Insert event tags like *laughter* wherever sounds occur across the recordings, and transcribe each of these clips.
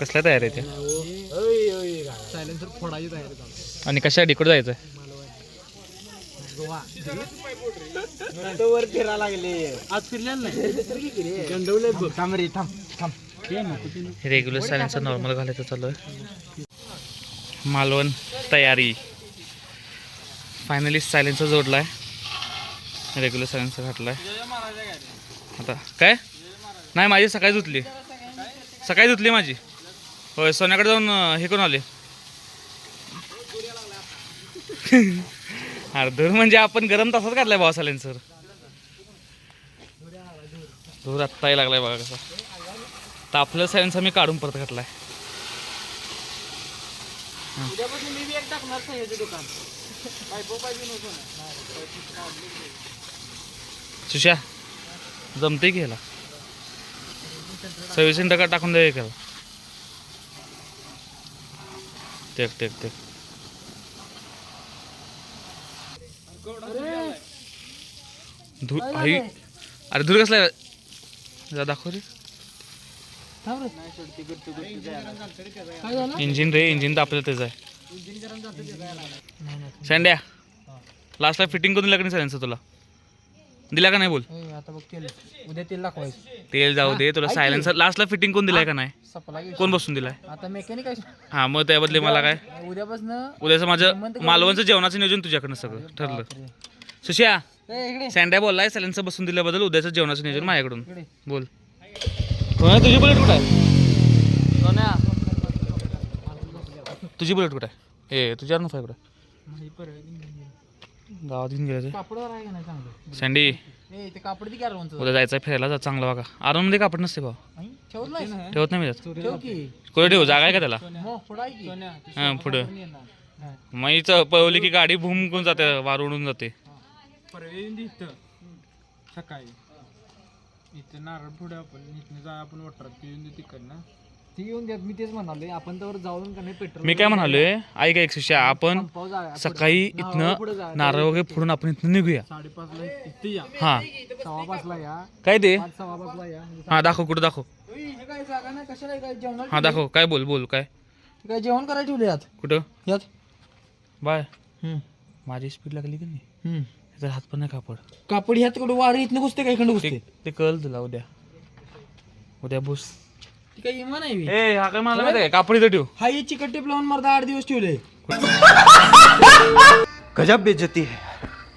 कसल्या तयार आहे ते? फोडायची तयारी आणि कशा डिकोड जायचं वर फिरा लागले आज फिरलेलं नाही थांब रे थांब थांब रेग्युलर सायलेन्सर नॉर्मल घालायचं चालू आहे. मालवण तयारी. फायनली सायलेन्सर जोडला आहे रेग्युलर सायलेन्सर घातला आहे आता. काय? नाही माझी सकाळी धुतली सकाळी धुतली माझी. होय सोन्याकडे जाऊन हे करून आले. *laughs* अरे धूर म्हणजे आपण गरम तासात काढलाय भावा सायलेन्सर धूर आत्ताही लागलाय बघा कसा. तापलं सायलेन्सर मी काढून परत घातलाय. सुशा जमते की ह्याला? सर्व्हिसिंग टका टाकून द्या एकाला टेक टेक टेक. आई अरे धूर कसला? जरा दाखव रे. इंजिन रे इंजिन तर आपल्याला त्याचं आहे. सँड्या लास्टला फिटिंग करून नाही सायलेन्सर तुला. दिला का नाही बोल? आता बघ तेल. उद्या तेल दाखवायचं. तेल जाऊ दे तुला सायलेन्सर लास्टला फिटिंग करून दिलाय का नाही? सपला कोण बसून दिलाय? आता मेकॅनिक आहे. हा मग त्या बदले मला काय? उद्यापासून उद्याचं माझं मालवणचं जेवणाचं नियोजन तुझ्याकडनं सगळं ठरलं. सुशिया इकडे. सँड्या बोललाय सायलेन्सर बसून दिल्याबद्दल उद्याचं जेवणाचं नियोजन माझ्याकडून. इकडे. बोल. सोन्या तुझी बुलेट कुठं आहे? सोन्या. तुझी बुलेट कुठं आहे? ए तुझी कुठं आहे? परत गावात घेऊन गेलं कापडवर आहे का नाही चांगलं? सँडी. ए ते कापड ती काय रोवंच उद्या जायचं फिरायला जा चांगलं बघा. अरुणमध्ये कापड नसते भाऊ. ठेवत नाही ठेवत नाही मी जात. ठेव की. कुठे ठेवू? जागा आहे का त्याला? मग पुढं आहे की. हां पुढं. मग इथं पळवली की गाडी भूम करून जाते वार उडून जाते. परवेंदी इथं. सकाळी. इथं नारळ पुढे आपण इथनं जा आपण वाटरात ती येऊन दे तिकडनं. ती येऊन द्या मी तेच म्हणाले आपण तर जाऊन का नाही पेट्रोल मी काय म्हणालोय? ऐक एक शिष्या आपण सकाळी इथनं नारळ वगैरे फोडून आपण इथनं निघूया. साडेपाचला इथे या. हा. सव्वा पाचला या. काय ते? पाच सव्वा पाचला या हा दाखव कुठं दाखव? ओय, हे काय जागा नाही? कशाला हे काय हा दाखव काय बोल बोल काय? काय जेवण करायला ठेवले यात कुठं? यात? बाय. हम्म, माझी स्पीड लागली की नाही? हम्म. त्याचा हात पण नाही कापड. कापड ह्यात कुठं वारी इथनं घुसते काय खंड घुसते? ते ते कळल तुला उद्या. उद्या बुस. ती काय इमान आहे बी. ए हा काय मला माहिती आहे ठेव. हा हे चिकट टेप लावून मरदा आठ दिवस ठेवले. गजब बेइज्जती है।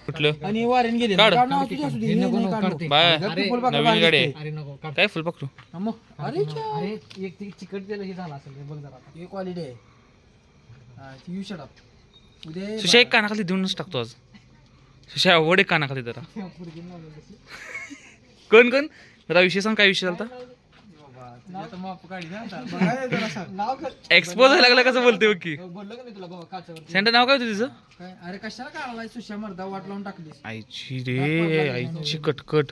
कुठलं? आणि वारीन गेले. काढ. असू दे. हे नाही. बाय. नवीन काय फुल पकडू हा मग. अरे अरे एक ती चिकट तेल हे झालं असेल बघ जरा हे क्वालिटी आहे. हा, यू शट अप उद्या सुशा एक कानाखाली देऊनच टाकतो आज. सुशा आवड एक कानाखाली जरा. कोण कोण? जरा विषय सांग काय विषय झालता? एक्सपोज व्हायला लागला कसं बोलते बघ की? बोललो का मी तुला बाबा काचावरती? सेंटर नाव काय होतं तिचं? काय? अरे कशाला काढलाय सुशा मर्दा वाट लावून टाकलीस. आईची रे आईची कटकट.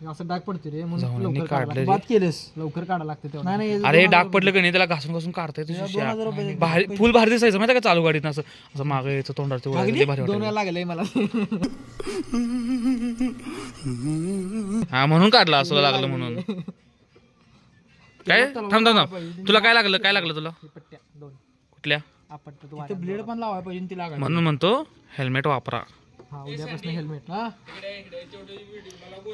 हे असं डाग पडते रे म्हणून जाऊन लवकर काढलं रे. बाद केलेस. लवकर काढा लागते तेवढं. नाही नाही अरे डाग पडलं का नाही? त्याला घासून घासून काढता येतं दोन सुशा हजार रुपये भारी फुल भारी दिसायचं माहिती का चालू गाडीत असं? असं मागे यायचं तोंडात ते वळायचं, ते भारी दोन वाटायचं. वेळा मला. हा म्हणून काढला असं लागलं म्हणून. *laughs* काय? थांब थांब थांब. तुला काय लागलं? काय लागलं तुला? पट्ट्या दोन. कुठल्या? ब्लेड पण लावाय पाहिजे ती लागायला म्हणून म्हणतो हेल्मेट वापरा. हा उद्यापासून हेल्मेट हा.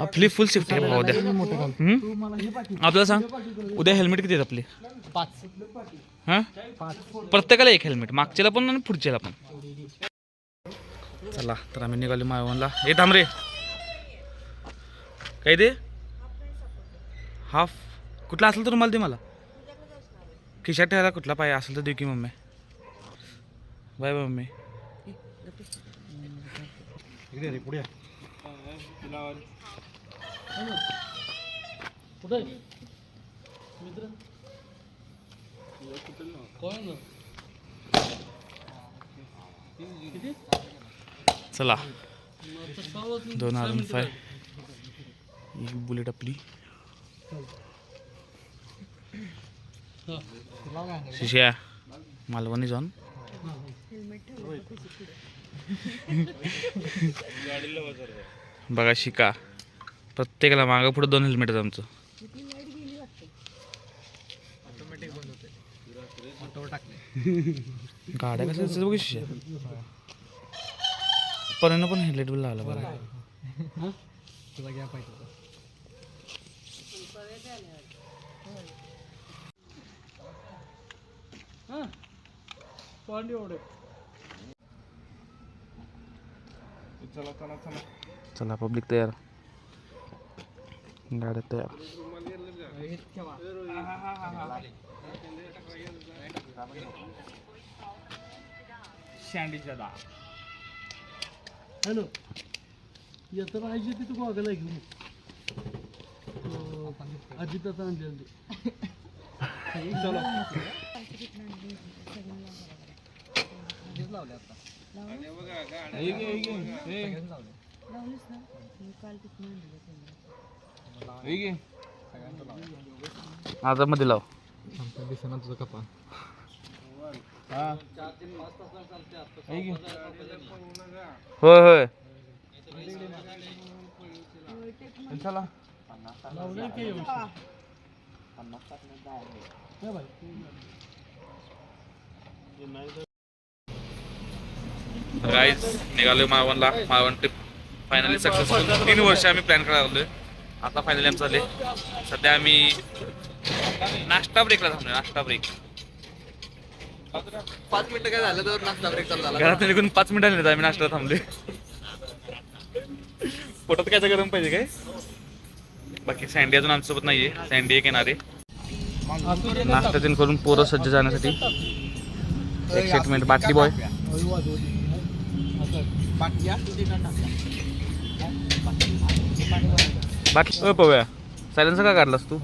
आपली फुल सेफ्टी आहे. बाबा उद्या. हम्म? तू हे आपल्याला सांग उद्या हेल्मेट किती आहेत आपले? पाच. हा? प्रत्येकाला एक हेल्मेट मागच्याला पण आणि पुढच्याला पण. चला तर आम्ही निघालो मायवनला ए थांब रे. काय दे हाफ कुठला असेल तर रुमाल दे मला. खिशात ठेवायला कुठला पाहिजे असेल तर दे की मम्मी. बाय बाय मम्मी चला. दोन हजार फाय ही बुलेट आपली. शिष्या मालवणी जाऊन. बघा शिका. प्रत्येकाला मागं पुढे दोन हेल्मेट आहेत आमचं. गाड्या कसं असतात बघ पर्यंत पण हेल्मेट बिल लावलं बरं पाहिजे पाणी एवढे चला चला चला. चला पब्लिक तयार. गाड्या तयार. शँडीच्या दा हॅलो. येतं राहायची ती तू बघायला घेऊन अजित आता आणलेली लावले आता लावलीस ना मी काल तिथून आणलेलं आता मध्ये लाव दिसना तुझं कपा होय होय चला पन्नास की व्यवस्थित नाही बाई. गाईज निघालोय मालवणला मालवण ट्रिप फायनली सक्सेसफुल तीन वर्ष आम्ही प्लॅन करायला लागलोय. आता फायनली आमचं झाले सध्या आम्ही नाश्ता ब्रेकला थांबलोय नाश्ता ब्रेक पाच मिनिटं काय झालं तर नाश्ता ब्रेक चालू झाला. घरात निघून पाच मिनिटांनी येतो आम्ही नाश्ता थांबलोय. पोटात काय गरम पाहिजे काय? बाकी सँडी अजून आमच्यासोबत नाहीये. सँडी एक येणारे नाश्ता तीन करून पोरं सज्ज जाण्यासाठी. एक्साइटमेंट बाटली बॉय बाटली. पव्या सायलेन्सर का काढलास तू?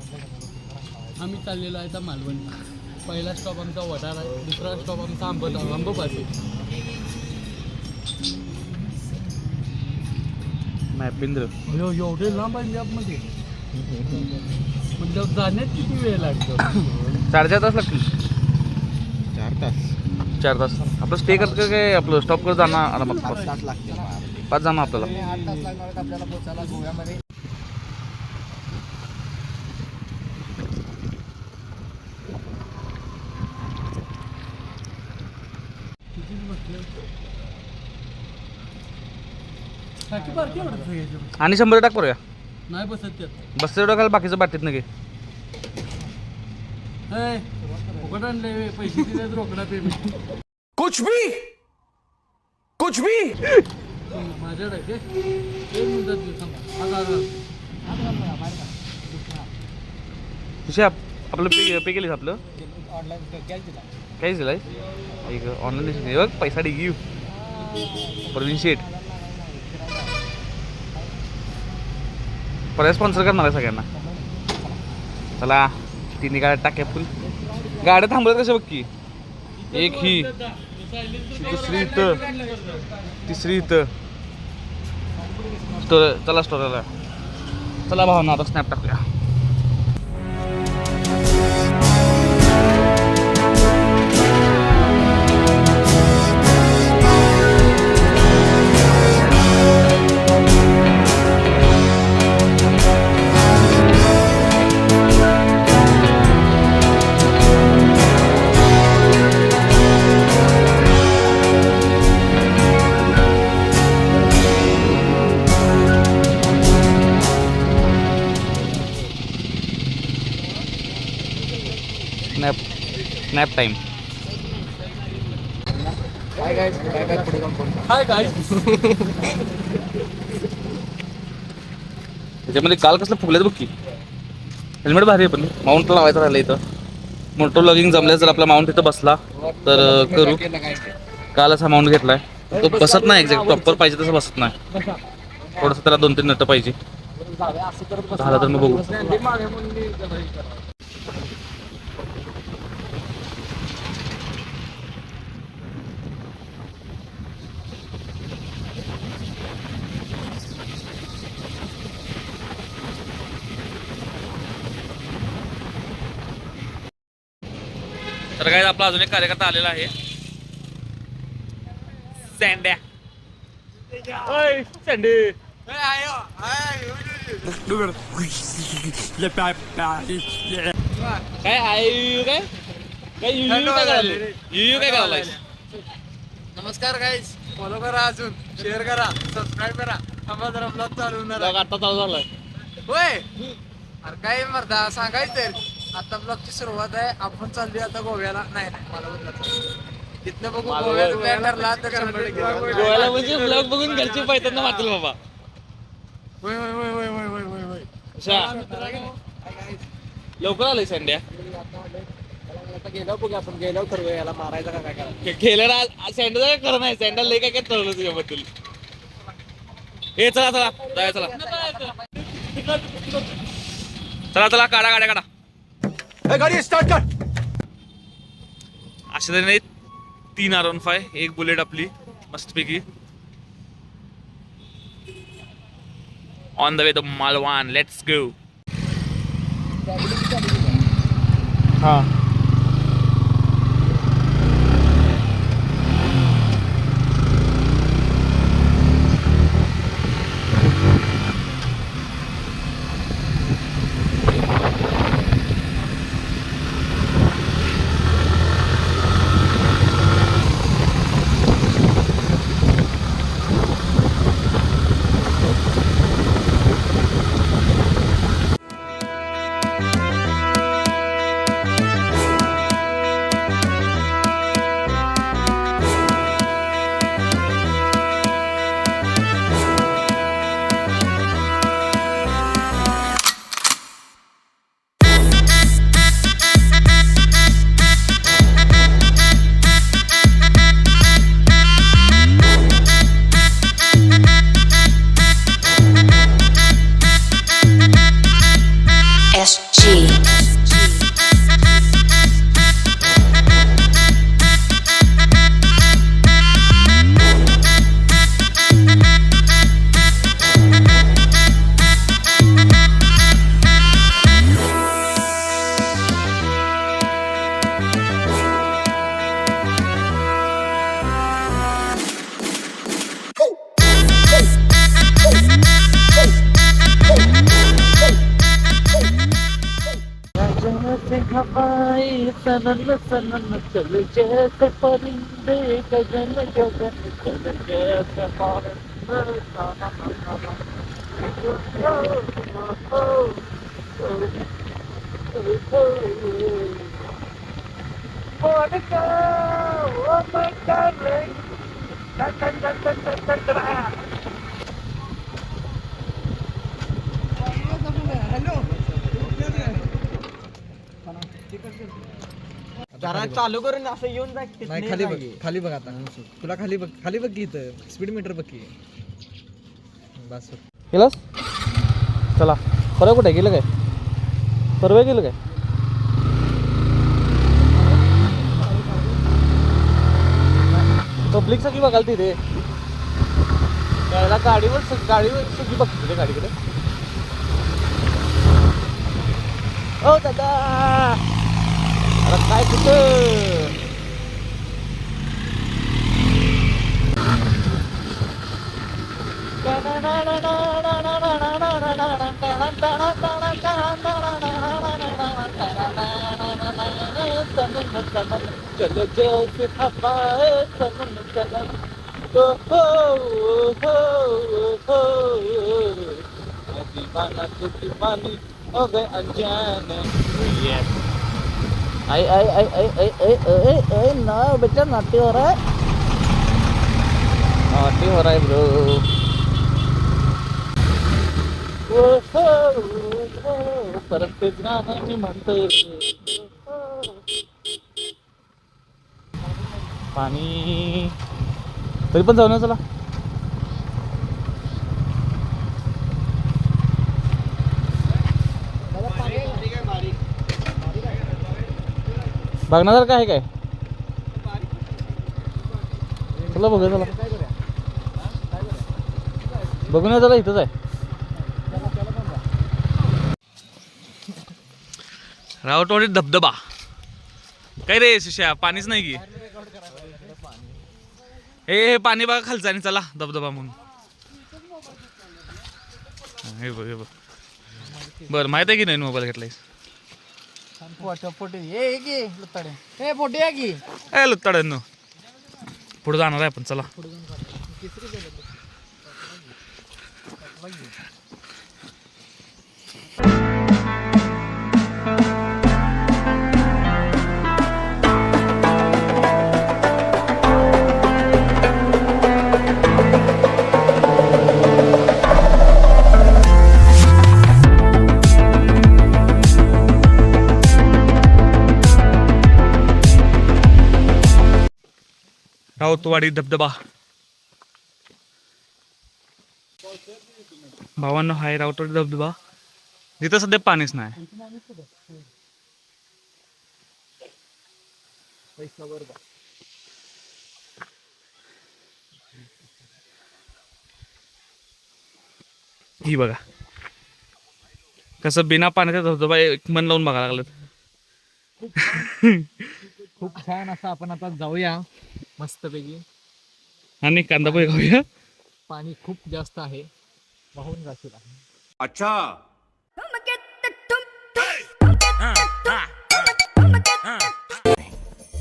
आम्ही चाललेलो आहे आता मालवण. पहिला स्टॉप आमचा वडाळा आहे दुसरा स्टॉप आमचा आंबत आंबोपास आहे मॅपिंद्र एवढे लांब आहे लॅबमध्ये म्हणजे जाण्यात किती वेळ लागतो? साडेचार तास लागतील. चार तास. चार तास. आपलं स्टे करतं काय? आपलं स्टॉप करत जाणार आरामात. पाच पाच जाणार आपल्याला. आणि शंभर टाक करूया नाही बसत त्यात. बस तेवढं खाल बाकीचं बाटलीत नगे. ए, फुकट आणले पैसे दिलेत रोकडा पेमेंट कुछ भी? कुछ भी? माझ्याकडे आहे ते. एक मिनिटात. आता, आपलं पे पे केलीस आपलं? ऑनलाईन कॅश दिला दिलाय एक ऑनलाईन बघ पैसा डिगी प्रवीण शेठ. पर्याय स्पॉन्सर करणार आहे सगळ्यांना. चला तिन्ही गाड्या टाक्या फुल. गाड्या थांबवत कशा बघ की? एक ही. दुसरी इथं. तिसरी इथं. स्टोर चला स्टोरला. चला भावना आता स्नॅप टाकूया. स्नॅप काय त्याच्यामध्ये काल कसलं फुगलेत बघ की. हेल्मेट भारी आहे पण. माउंट लावायचं राहिलं इथं. मोठं लॉगिंग जमलं जर आपला माउंट इथं बसला तर करू. केलं कालच हा माउंट घेतलाय. तो बसत नाही एक्झॅक्ट प्रॉपर पाहिजे तसं बसत नाही. थोडंसं त्याला दोन तीन नट पाहिजे. झालं तर मग बघू मागे म्हणून मी जरा हे करा. तर काय आपला अजून एक कार्यकर्ता आलेला आहे. सँड्या ओय, सँडी काय आयु काय काय युयू काय करायला काय करायला नमस्कार गाईज फॉलो करा अजून. शेअर करा. सबस्क्राईब करा. थांबा जरा ब्लॉग चालू होणार. आता चालू झालाय. होय. अरे काय मर्दा सांगायचं तर आता ब्लॉगची सुरुवात आहे. आपण चाललोय आता गोव्याला. नाही नाही मला बदलायचं. तिथनं बघू ठरला तर शंभर टक्के गोव्याला गोव्याला म्हणजे ब्लॉग बघून घरचे पायताना मारतील बाबा. होय होय होय होय होय होय होय. होय अच्छा. लवकर आलंय संड्या आता गेल्यावर बघू आपण गेल्यावर ठरवूया याला मारायचा का काय करायचं गेल्या सँडल काय खरं नाही. सँडल लय काय काय ठरवलं तुझ्याबद्दल. ए चला चला. जाऊया चला. चला चला. काढा गाड्या काढा. गाड़ी स्टार्ट कर. अशा तऱ्हेने तीन आर वन फाय एक बुलेट आपली मस्तपैकी. On the way the Malvan let's go हा. सनन सनन चल जैसे परिंदे गगन गगन चल जैसे Monica, oh my darling. Da, da, da, da, da, da, da. जरा चालू करून असं येऊन जा नाही खाली बघ खाली बघ आता. तुला खाली बघ खाली बघ की इथं. स्पीड मीटर बघ की. बस. गेलास? चला. परवा कुठे? गेलं काय? परवा गेलं काय? पब्लिक सगळी बघाल तिथे त्याला गाडीवर गाडीवर सगळी बघते तिथे गाडीकडे. ओ दादा! अरे काय कुठं चलो जैसे हवाए सनम सनम ओ हो हो हो मैं दीवाना तू दीवानी हो गए अनजाने Yes. Ay, ay, ay, ay, ay, ay, ay, ay, no, better naughty हो तेच ना मी पाणी तरी पण जाऊ ना चला बघण्यासारखं आहे काय? चला बघू चला. बघून या चला इथंच आहे. रावटवाडी धबधबा. काय रे शिष्या पाणीच नाही की? हे हे पाणी बघा खालचं आणि चला धबधबा म्हणून. हे बघ हे बघ. बरं माहीत आहे की नाही मोबाईल घेतलायस? ए लुत्ताड्यांनो. पुढे जाणार आहे आपण चला. राऊतवाडी धबधबा. भावांनो हाय राऊतवाडी धबधबा. तिथं सध्या पाणीच नाही. ही बघा. कसं बिना पाण्याचा धबधबा एक मन लावून बघायला लागलं खूप छान असं आपण आता जाऊया मस्तपैकी. आणि कांदा पोहे खाऊया. पाणी खूप जास्त आहे. वाहून जाशील अच्छा.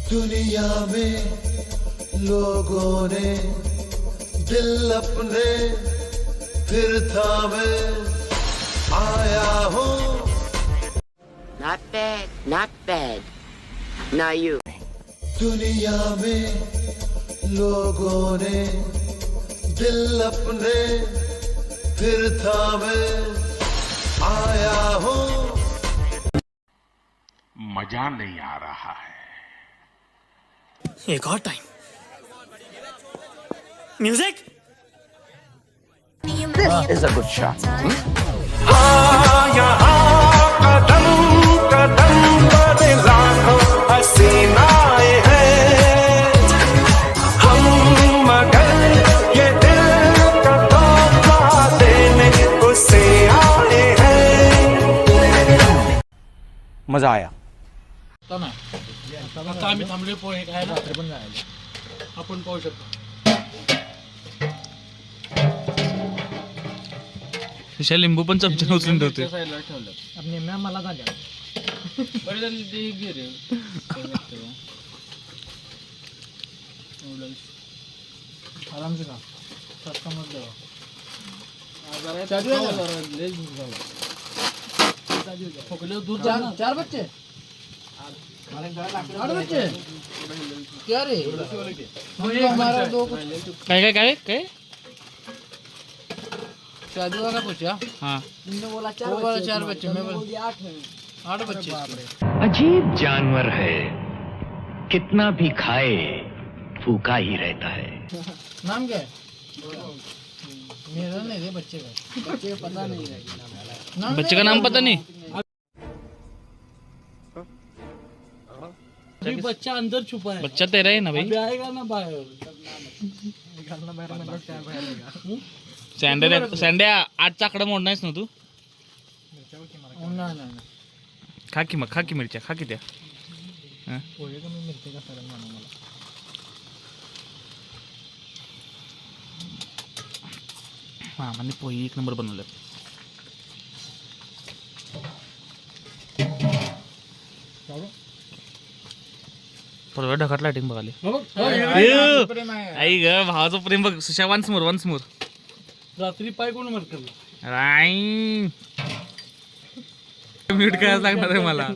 दुनिया में लोगों ने दिल अपने फिर था मैं आया हूँ। Not bad, not bad. Now you. दुनिया में लोगों ने दिल अपने फिर था मैं आया हूँ। मज़ा नहीं आ रहा है। एक और टाइम म्यूज़िक कदम कदम पर लाखों हसीनाए। हैं मजा आया. आता आम्ही थांबले पोहे खायला. रात्री पण जायला आपण पाहू शकतो. लिंबू पण चमच्याने उचलून ठेवते ठेवलं. मला झाल्या. बरं झालं ते घे रे. आरामसे का चार बच्चे? क्या रे? मुझे हमारा दो कुछ काय काय काय काय? शादी वाला पूछा हा? बोला चार बच्चे मैं बोला आठ बच्चे। अजीब जानवर है। कितना भी खाए फूका ही रहता है। नाम क्या है? मेरा नहीं रे बच्चे का। बच्चे का पता नहीं है। बच्चे का नाम पता नहीं? बच्चा अंदर छुपा है। बच्चा तेरा है ना भाई? अभी आएगा ना बाहर? सँड्या सँड्या आठचा आकडा मोड नाहीस ना तू। नाही नाही नाही. खा की मग खा की मिरच्या खा की त्या हा? पोहे कमी मिळते का सर म्हणा मला मामाने एक नंबर बनवलं परवा ढकात लाईटिंग बघाले. आई ग भावाचं प्रेम बघ सुशा वान्स मोर वान्स मोर रात्री पाय कोण मरकल राई. म्यूट करायला लागणार आहे मला.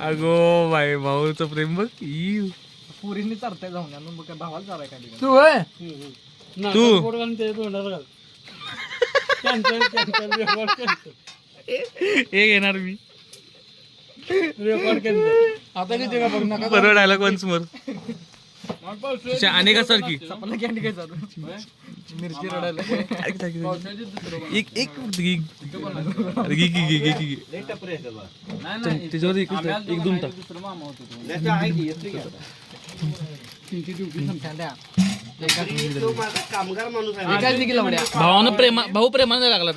अगो बाई भाऊचं प्रेम बघ ई पुरीने चालतंय जाऊन मग काय भावाला चालाय काय तू होय? तू. पोट घालून ते *laughs* रेकॉर्ड कॅन्सल आता किती का बघ नका परवा डायलॉग वन्स मोर अनेका सारखी काय चालू मिरची रडायला. एक त्याच्यावर दोन टाक. भावानं प्रेमा भाऊ प्रेमाने लागला.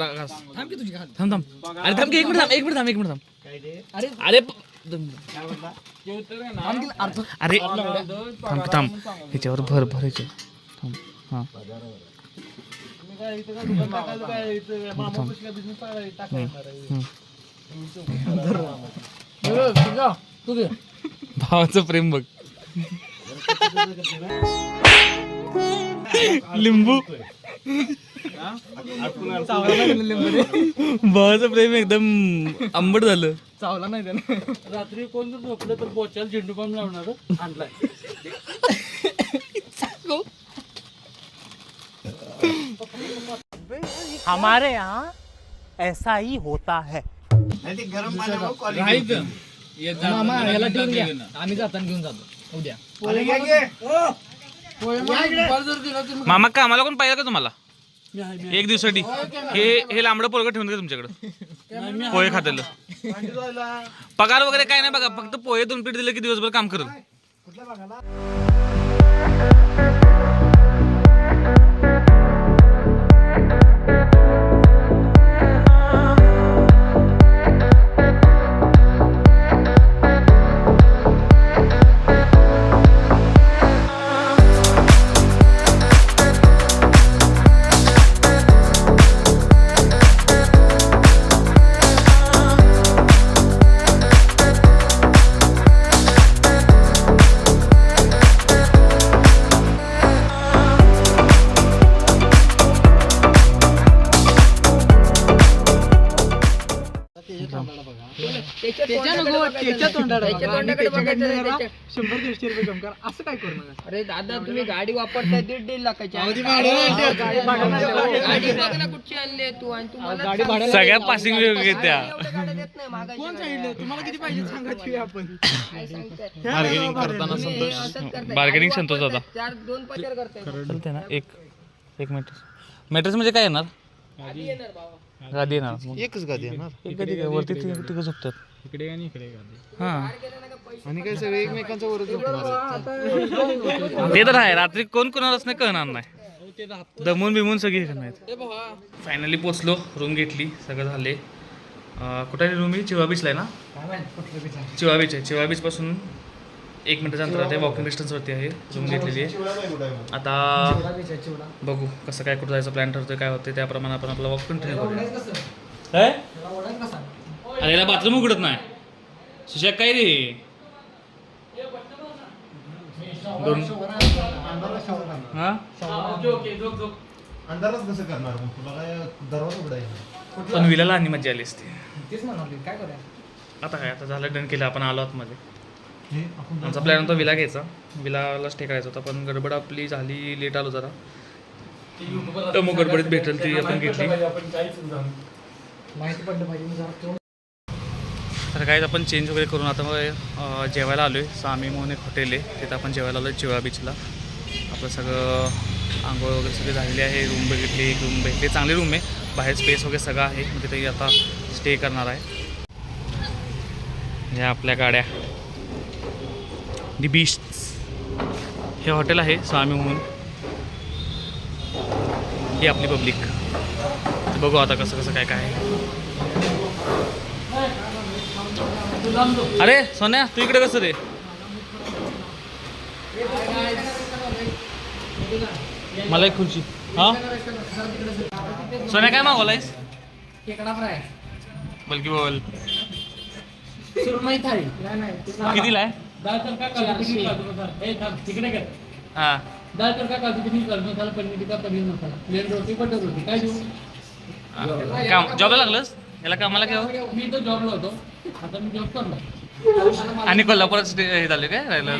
थांब थांब. अरे थांब की एक मिनिट थांब एक मिनिट थांब एक मिनिट थांब. अरे अरे अरे थांब थांब. ह्याच्यावर भर भर ह्याच्यावर थांब हा. भावाचं प्रेम बघ. लिंबू. भावाचं प्रेम एकदम आंबट झालं. चावला नाही त्यानं. रात्री कोण जर झोपलं तर बोच्याला झेंडू बाम लावणार आणलाय. हमारे यहाँ ऐसा ही होता है। मामा याला ठेवून घ्या. आम्ही जाताना घेऊन जातो. उद्या. मामा कामाला कोण पाहिजे का तुम्हाला? एक दिवसासाठी. हे हे लांबडं पोरगं ठेवून घ्या तुमच्याकडं. पोहे खातेलं पगार वगैरे काय नाही बघा फक्त पोहे दोन पीठ दिलं की दिवसभर काम करत. शंभर दीडशे रुपये कम कर. असं काय करू नका? अरे दादा तुम्ही गाडी वापरताय दीड दीड लाखाची गाडी भाड्याने गाडी बघ ना कुठची आणली आहे तू? आणि तू मला गाडी भाड्याने सगळ्या पासिंग घेत्या एवढ्या गाड्या देत नाही मागायची कोण सांगितलं? तुम्हाला किती पाहिजे सांगा ठेवूया आपण? काय सांगताय? बार्गेनिंग करताना तुम्ही असंच करताय. बार्गेनिंग गाडी संतोष दादा. वापरताय, चार दोन पचार करताय. ना? एक एक मॅट्रेस मॅट्रेस म्हणजे काय येणार? आधी येणार बाबा गादी येणार. मग एकच गादी येणार. एक गादी काय? वरती तिघं झोपतात. इकडे आणि इकडे गादी. हां. आणि काय सगळे एकमेकांच्या वरच झोपणार ते तर आहे रात्री कोण कोणालाच नाही कळणार नाही. दमून बिमून सगळी हे करणार फायनली पोचलो रूम घेतली सगळं झाले. कुठे रूम ही? चिवा बीचला आहे ना? चिवा बीच आहे. चिवा बीच पासून एक मिनिटाच्या अंतरात आहे. वॉकिंग डिस्टन्सवरती आहे. रूम घेतलेली आहे. आता बघू कसं काय कुठं जायचं प्लॅन ठरतोय काय होते त्याप्रमाणे आपण आपला वॉक कंटिन्यू करूया. काय? अरे याला बाथरूम उघडत नाही. सुशाक काय रे? दोन हा? अंधारात कसं करणार मग? तुला काय दरवाजा उघडायचा. पण विलाला आणि मजा आली असती. तेच म्हणाले काय करूया? आता काय आता झालं डन केलं आपण आलो आतमध्ये. आमचा प्लॅन होता विला घ्यायचा. विलाला स्टे करायचा होता पण गडबड आपली झाली लेट आलो जरा. तर मग गडबडीत भेटेल ती आपण घेतली. माहिती पडलं पाहिजे मी जरा तर काय आपण चेंज वगैरे करून आता मग जेवायला आलो आहे स्वामी म्हणून एक हॉटेल आहे. तिथं आपण जेवायला आलो आहे चिवा बीचला आपलं सगळं आंघोळ वगैरे सगळी झालेली आहे. रूम बघितली एक रूम भेटली चांगली रूम आहे. बाहेर स्पेस वगैरे सगळं आहे. मग तिथे आता स्टे करणार आहे. ह्या आपल्या गाड्या. दी बीच हे हॉटेल आहे स्वामी म्हणून ही आपली पब्लिक बघू आता कसं कसं काय काय आहे. अरे सोन्या तू इकडे कसं रे? मला एक खुर्ची. हा? सोन्या काय मागवलायस? खेकडा फ्राय बलकी बोल. सुरमई थाळी कितीला आहे? तिकडे हा. दाल तडका काजू मसाला पनीर टिक्का पनीर मसाला प्लेन रोटी बटर रोटी काय देऊ काम जॉबला लागलंस? याला कामाला घ्यावं हो? मी तर जॉबला होतो. आता मी जॉब करणार आणि कोल्हापुरात स्टे हे झाले काय? राहिलं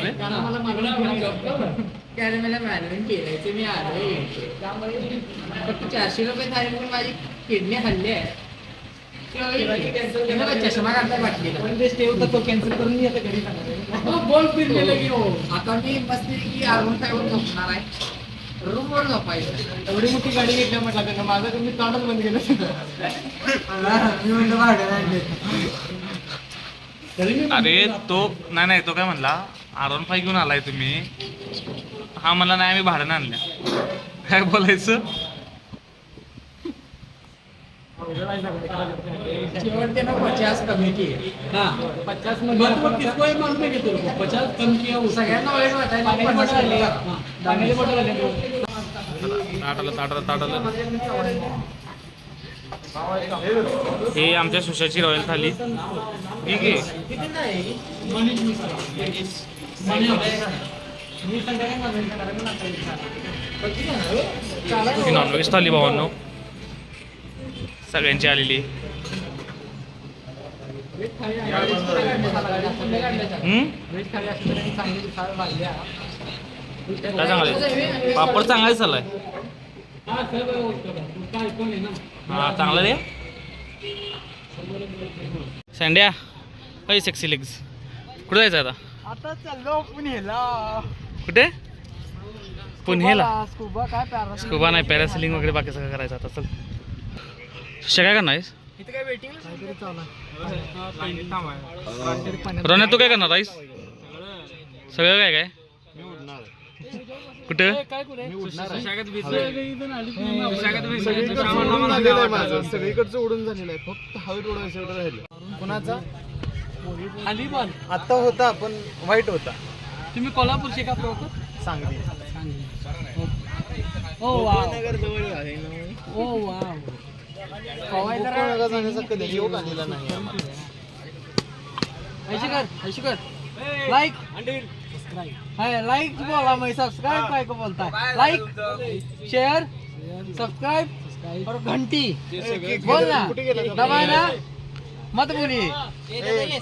मला मॅनेजमेंट केलाय मी आलोय. त्यामुळे फक्त चारशे रुपये थाळी म्हणून माझी किडनी हल्ली आहे. चष्मा घातला वाटलेला स्टे होता तो कॅन्सल करून मी आता घरी बॉल फिरलेलं की हो. आता मी बसली की साहेब झोपणार आहे. रूमवर झोपायचं. एवढी मोठी गाडी घेतल्या म्हटलं त्यांना माझं तर मी तोंडच बंद केलं. मी म्हणलं भाडं तरी मी अरे तो नाही नाही तो काय म्हणला? आर वन फाय घेऊन आलाय तुम्ही. हा म्हणला नाही आम्ही भाडं आणल्या. काय बोलायचं? पचास कमी हाँ. पचास में बात बात किसको ये मालूम है कि पचास कम किया बॉटल हाँ, बॉटल हे आमच्या सुशाची रॉयल थाली. ठीक आहे. नॉनव्हेज थाली भावांनो. सगळ्यांची आलेली? काय सांगाले पापड चांगला चाललाय हा चांगला रे. सँड्या अय सेक्सी लेग्स कुठे जायचं आता? आता चाललो पुण्याला कुठे? पुण्याला स्कुबा काय पॅरा स्कुबा नाही पॅरासिलिंग वगैरे बाकी सगळं करायचं आता चल. काय करणार आहेस इथे काय वेटिंग काहीतरी चालू रोन्या तू काय करणार आहेस? सगळं. काय काय? कुठं? सगळीकडचं उडून झालेलं आहे फक्त हवेत उडवायचं एवढं राहिलं. कुणाचा? अलिबाग आता होता पण वाईट होता. तुम्ही कोल्हापूरचे का proper Sangli. Oh wow. Oh wow. कोकणाला जाण्याचा कधी योग आलेला नाही ऐशी कर ऐशी कर लाईक लाईक बोला मैं सब्सक्राइब काय को बोलता है लाईक शेयर सब्सक्राइब और घंटी. बोल ना. दबाना मत बोलिए ए